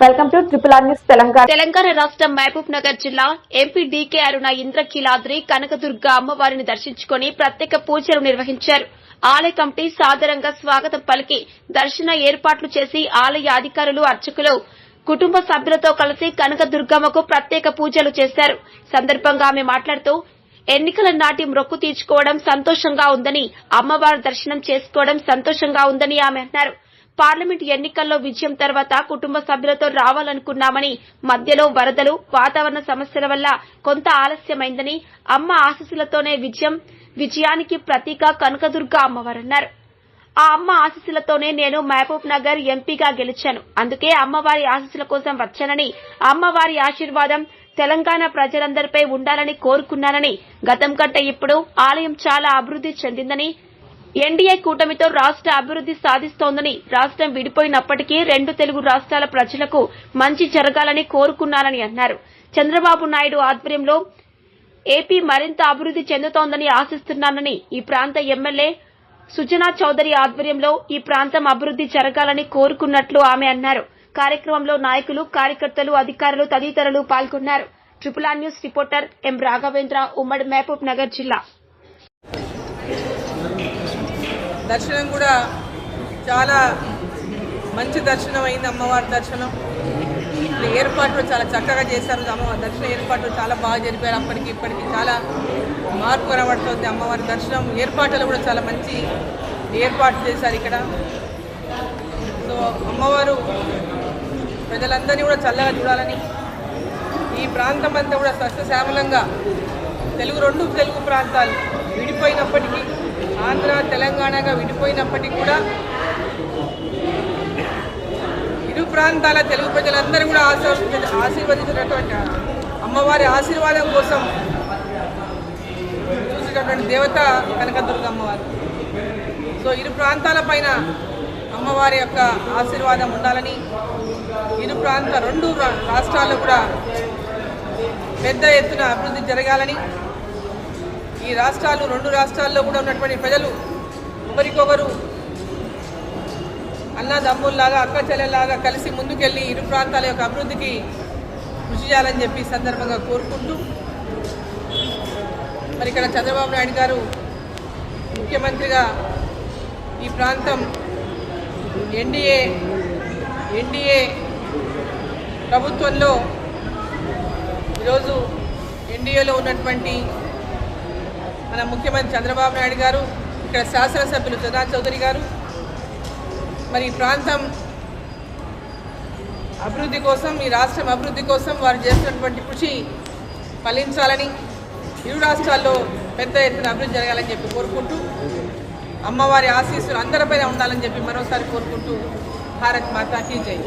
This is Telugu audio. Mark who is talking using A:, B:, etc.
A: Welcome to triple R news Telangana.
B: Telangana రాష్ట్రం మహబూబ్ నగర్ జిల్లా ఎంపీ డీకే అరుణ ఇంద్రకీలాద్రి కనకదుర్గ అమ్మవారిని దర్శించుకుని ప్రత్యేక పూజలు నిర్వహించారు. ఆలయ కమిటీ సాదరంగా స్వాగతం పలికి దర్శన ఏర్పాట్లు చేసి ఆలయ అధికారులు అర్చకులు కుటుంబ సభ్యులతో కలిసి కనకదుర్గమ్మకు ప్రత్యేక పూజలు చేశారు. సందర్భంగా ఆమె మాట్లాడుతూ ఎన్నికల నాటి మొక్కు తీర్చుకోవడం సంతోషంగా ఉందని అమ్మవారి దర్శనం చేసుకోవడం సంతోషంగా ఉందని ఆమె అన్నారు. పార్లమెంట్ ఎన్నికల్లో విజయం తర్వాత కుటుంబ సభ్యులతో రావాలనుకున్నామని మధ్యలో వరదలు వాతావరణ సమస్యల వల్ల కొంత ఆలస్యమైందని అమ్మ ఆశీస్సులతోనే విజయం విజయానికి ప్రతీక కనకదుర్గ అమ్మవారన్నారు. ఆ అమ్మ ఆశీస్సులతోనే నేను మహబూబ్ నగర్ ఎంపీగా గెలిచాను. అందుకే అమ్మవారి ఆశీస్సుల కోసం వచ్చానని అమ్మవారి ఆశీర్వాదం తెలంగాణ ప్రజలందరిపై ఉండాలని కోరుకున్నానని గతం కంటే ఇప్పుడు ఆలయం చాలా అభివృద్ధి చెందిందని ఎన్డీఏ కూటమితో రాష్ట్ర అభివృద్ధి సాధిస్తోందని రాష్ట్రం విడిపోయినప్పటికీ రెండు తెలుగు రాష్ట్రాల ప్రజలకు మంచి జరగాలని కోరుకున్నానని అన్నారు. చంద్రబాబు నాయుడు ఆధ్వర్యంలో ఏపీ మరింత అభివృద్ధి చెందుతోందని ఆశిస్తున్నానని ఈ ప్రాంత ఎమ్మెల్యే సుజనా చౌదరి ఆధ్వర్యంలో ఈ ప్రాంతం అభివృద్ధి జరగాలని కోరుకున్నట్లు ఆమె అన్నారు. కార్యక్రమంలో నాయకులు కార్యకర్తలు అధికారులు తదితరులు పాల్గొన్నారు. Triple R news reporter M Raghavendra ఉమ్మడి మహబూబ్ నగర్ జిల్లా.
C: దర్శనం కూడా చాలా మంచి దర్శనం అయింది అమ్మవారి దర్శనం. ఇక్కడ ఏర్పాట్లు చాలా చక్కగా చేశారు. అమ్మవారి దర్శన ఏర్పాట్లు చాలా బాగా జరిపారు. అప్పటికి ఇప్పటికి చాలా మార్పు కనబడుతుంది అమ్మవారి దర్శనం. ఏర్పాట్లు కూడా చాలా మంచి ఏర్పాటు చేశారు ఇక్కడ. సో అమ్మవారు ప్రజలందరినీ కూడా చల్లగా చూడాలని ఈ ప్రాంతం అంతా కూడా సస్యశ్యామలంగా తెలుగు రెండు తెలుగు ప్రాంతాలు విడిపోయినప్పటికీ ఆంధ్ర తెలంగాణగా విడిపోయినప్పటికీ కూడా ఇరు ప్రాంతాల తెలుగు ప్రజలందరూ కూడా ఆశీర్వదించ ఆశీర్వదించినటువంటి అమ్మవారి ఆశీర్వాదం కోసం చూసినటువంటి దేవత కనకదుర్గ అమ్మవారు. సో ఇరు ప్రాంతాల పైన అమ్మవారి యొక్క ఆశీర్వాదం ఉండాలని ఇరు ప్రాంత రెండు రా- రాష్ట్రాల్లో కూడా పెద్ద ఎత్తున అభివృద్ధి జరగాలని ఈ రాష్ట్రాలు రెండు రాష్ట్రాల్లో కూడా ఉన్నటువంటి ప్రజలు ఒకరికొకరు అన్నదమ్ముల్లాగా అక్కచెల్లెల్లాగా కలిసి ముందుకెళ్ళి ఇరు ప్రాంతాల యొక్క అభివృద్ధికి కృషి చేయాలని చెప్పి సందర్భంగా కోరుకుంటూ మరి ఇక్కడ చంద్రబాబు నాయుడు గారు ముఖ్యమంత్రిగా ఈ ప్రాంతం ఎన్డీఏ ఎన్డీఏ ప్రభుత్వంలో ఈరోజు ఎన్డీఏలో ఉన్నటువంటి మన ముఖ్యమంత్రి చంద్రబాబు నాయుడు గారు ఇక్కడ శాసనసభ్యులు జనా చౌదరి గారు మరి ఈ ప్రాంతం అభివృద్ధి కోసం ఈ రాష్ట్రం అభివృద్ధి కోసం వారు చేస్తున్నటువంటి కృషి ఫలించాలని ఇరు రాష్ట్రాల్లో పెద్ద ఎత్తున అభివృద్ధి జరగాలని చెప్పి కోరుకుంటూ అమ్మవారి ఆశీస్సులు అందరిపైన ఉండాలని చెప్పి మరోసారి కోరుకుంటూ భారత్ మాతాకి జై.